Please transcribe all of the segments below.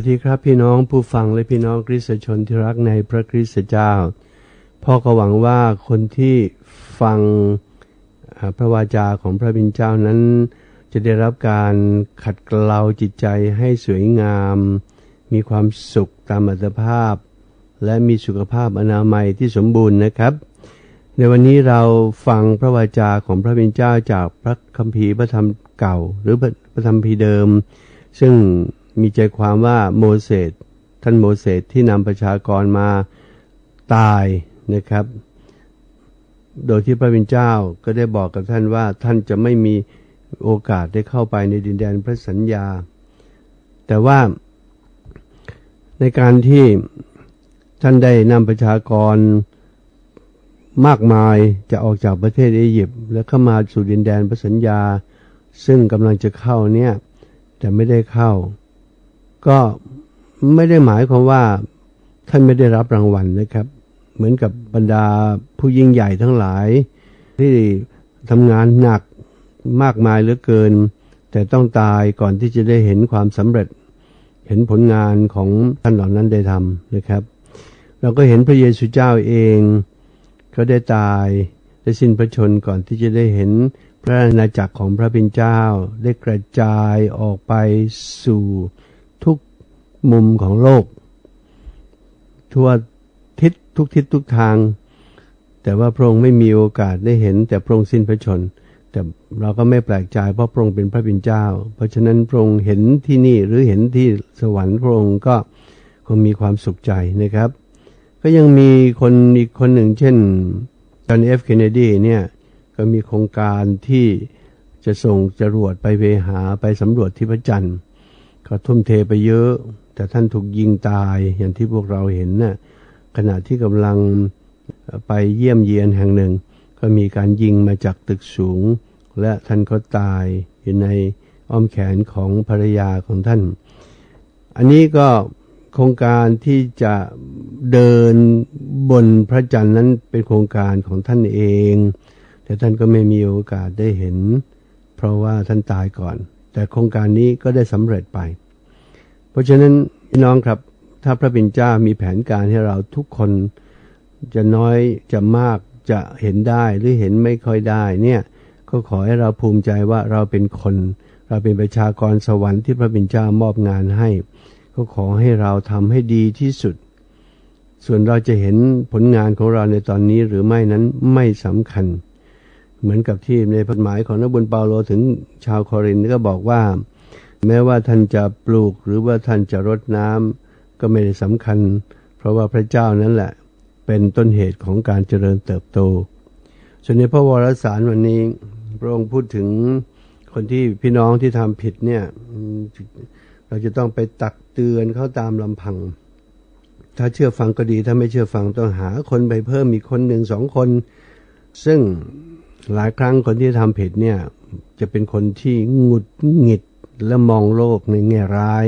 วัสดีครับพี่น้องผู้ฟังและพี่น้องคริสตชนที่รักในพระคริสตเจ้า พ่อก็หวังว่าคนที่ฟังพระวาจาของพระบิดาเจ้านั้น จะได้รับการขัดเกลาจิตใจให้สวยงาม มีความสุขตามอัตภาพ และมีสุขภาพอนามัยที่สมบูรณ์นะครับ ในวันนี้เราฟังพระวาจาของพระบิดาเจ้าจากพระคัมภีร์พระธรรมเก่า หรือพระธรรมภีร์เดิม ซึ่ง มีใจความว่าโมเสสท่านโมเสสที่นำประชากรมาตายนะครับ โดยที่พระบิดาเจ้าก็ได้บอกกับท่านว่าท่านจะไม่มีโอกาสได้เข้าไปในดินแดนพระสัญญา แต่ว่าในการที่ท่านได้นำประชากรมากมายจะออกจากประเทศอียิปต์และเข้ามาสู่ดินแดนพระสัญญา ซึ่งกำลังจะเข้าเนี่ยแต่ไม่ได้เข้า ก็ไม่ได้หมายความว่าท่านไม่ได้รับรางวัลนะครับ เหมือนกับบรรดาผู้ยิ่งใหญ่ทั้งหลาย ที่ทำงานหนักมากมายเหลือเกิน แต่ต้องตายก่อนที่จะได้เห็นความสำเร็จ เห็นผลงานของท่านเหล่านั้นได้ทำนะครับ เราก็เห็นพระเยซูเจ้าเองก็ได้ตายได้สิ้นพระชนก่อนที่จะได้เห็นพระอาณาจักรของพระบิดาเจ้าได้กระจายออกไปสู่ ทุกมุมของโลก ทั่วทิศทุกทิศทุกทาง แต่ว่าพระองค์ไม่มีโอกาสได้เห็น แต่พระองค์สิ้นพระชน แต่เราก็ไม่แปลกใจเพราะพระองค์เป็นพระบิดาเจ้า เพราะฉะนั้นพระองค์เห็นที่นี่หรือเห็นที่สวรรค์พระองค์ก็คงมีความสุขใจนะครับ ก็ยังมีคนอีกคนหนึ่ง เช่นจอห์นเอฟเคนเนดีเนี่ยก็มีโครงการที่จะส่งจรวดไปเวหาไปสำรวจที่พระจันทร์ ก็ทุ่มเทไปเยอะ แต่ท่านถูกยิงตายอย่างที่พวกเราเห็นนะ่ะขณะที่กำลังไปเยี่ยมเยียนแห่งหนึ่ง ก็มีการยิงมาจากตึกสูง และท่านก็ตายอยู่ในอ้อมแขนของภรรยาของท่าน อันนี้ก็โครงการที่จะเดินบนพระจันทร์นั้นเป็นโครงการของท่านเอง แต่ท่านก็ไม่มีโอกาสได้เห็น เพราะว่าท่านตายก่อน แต่โครงการนี้ก็ได้สำเร็จไป เพราะฉะนั้นพี่น้องครับ ถ้าพระบิดาเจ้ามีแผนการให้เราทุกคนจะน้อยจะมากจะเห็นได้หรือเห็นไม่ค่อยได้เนี่ยก็ขอให้เราภูมิใจว่าเราเป็นคน เราเป็นประชากรสวรรค์ที่พระบิดาเจ้ามอบงานให้ ก็ขอให้เราทำให้ดีที่สุด ส่วนเราจะเห็นผลงานของเราในตอนนี้หรือไม่นั้นไม่สำคัญ เหมือนกับที่ในพระหมายของนักบุญเปาโลถึงชาวคอรินก็บอกว่า แม้ว่าท่านจะปลูกหรือว่าท่านจะรดน้ำก็ไม่ได้สำคัญ เพราะว่าพระเจ้านั้นแหละ เป็นต้นเหตุของการเจริญเติบโตส่วนในพระวรสารวันนี้พระองค์พูดถึงคนที่พี่น้องที่ทำผิดเนี่ยเราจะต้องไปตักเตือนเขาตามลำพัง ถ้าเชื่อฟังก็ดีถ้าไม่เชื่อฟังต้องหาคนไปเพิ่มอีกคนหนึ่งสองคน ซึ่ง หลายครั้งคนที่ทำผิดเนี่ย จะเป็นคนที่หงุดหงิดและมองโลกในแง่ร้าย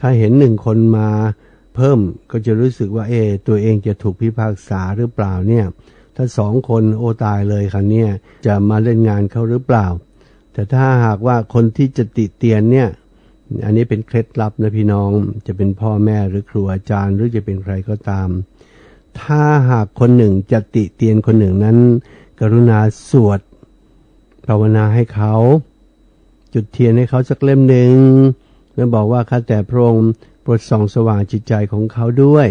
ถ้าเห็นหนึ่งคนมาเพิ่มก็จะรู้สึกว่าเอ ตัวเองจะถูกพิพากษาหรือเปล่าเนี่ย ถ้าสองคนโอตายเลยคันนี้จะมาเล่นงานเขาหรือเปล่า แต่ถ้าหากว่าคนที่จะติเตียนเนี่ย อันนี้เป็นเคล็ดลับนะพี่น้องจะเป็นพ่อแม่หรือครูอาจารย์หรือจะเป็นใครก็ตาม ถ้าหากคนหนึ่งจะติเตียนคนหนึ่งนั้น กรุณาสวดภาวนาให้เขา จุดเทียนให้เขาสักเล่มหนึ่งแล้วบอกว่าข้าแต่พระองค์โปรดส่องสว่างจิตใจของเขาด้วย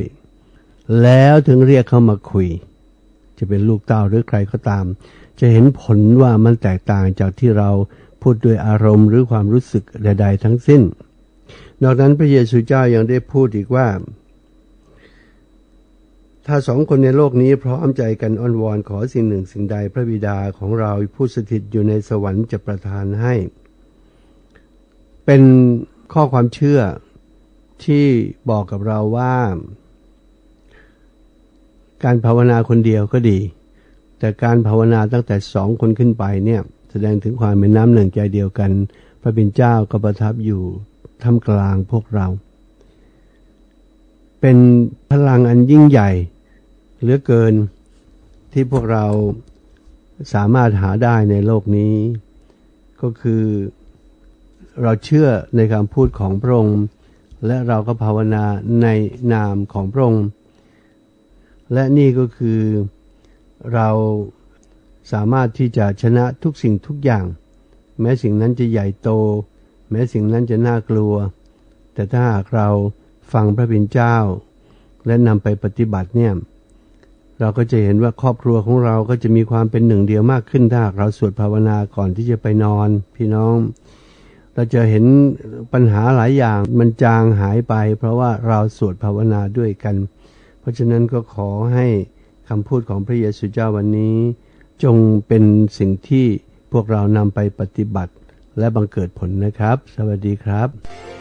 แล้วถึงเรียกเขามาคุย จะเป็นลูกเต้าหรือใครก็ตาม จะเห็นผลว่ามันแตกต่างจากที่เราพูดด้วยอารมณ์หรือความรู้สึกใด ๆ ทั้งสิ้น นอกนั้นพระเยซูเจ้ายังได้พูดอีกว่า ถ้าสองคนในโลกนี้พร้อมใจกันอ้อนวอนขอสิ่งหนึ่งสิ่งใดพระบิดาของเราผู้สถิตอยู่ในสวรรค์จะประทานให้ เป็นข้อความเชื่อที่บอกกับเราว่า การภาวนาคนเดียวก็ดี แต่การภาวนาตั้งแต่สองคนขึ้นไปเนี่ยแสดงถึงความเป็นน้ำหนึ่งใจเดียวกัน พระบิดเจ้าก็ประทับอยู่ท่ามกลางพวกเรา เป็นพลังอันยิ่งใหญ่เหลือเกินที่พวกเราสามารถหาได้ในโลกนี้ ก็คือเราเชื่อในคำพูดของพระองค์ และเราก็ภาวนาในนามของพระองค์ และนี่ก็คือเราสามารถที่จะชนะทุกสิ่งทุกอย่าง แม้สิ่งนั้นจะใหญ่โต แม้สิ่งนั้นจะน่ากลัว แต่ถ้าหากเรา ฟังพระบิณเจ้า และนำไปปฏิบัติเนี่ย เราก็จะเห็นว่าครอบครัวของเราก็จะมีความเป็นหนึ่งเดียวมากขึ้นถ้าเราสวดภาวนาก่อนที่จะไปนอน พี่น้อง เราจะเห็นปัญหาหลายอย่างมันจางหายไป เพราะว่าเราสวดภาวนาด้วยกัน เพราะฉะนั้นก็ขอให้คำพูดของพระเยซูเจ้าวันนี้ จงเป็นสิ่งที่พวกเรานำไปปฏิบัติ และบังเกิดผลนะครับ สวัสดีครับ